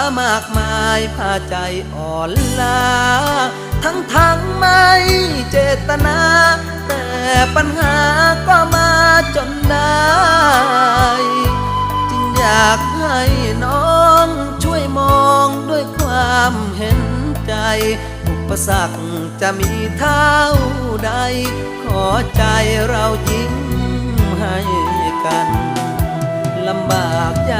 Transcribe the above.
ามากมายพาใจอ่อนล้าทั้งทั้งไม่เจตนา แต่ปัญหาก็มาจนได้ จึงอยากให้น้องช่วยมองด้วยความเห็นใจ อุปสรรคจะมีเท่าใด ขอใจเรายิ้มให้กันลำบากยากเข็นเช้า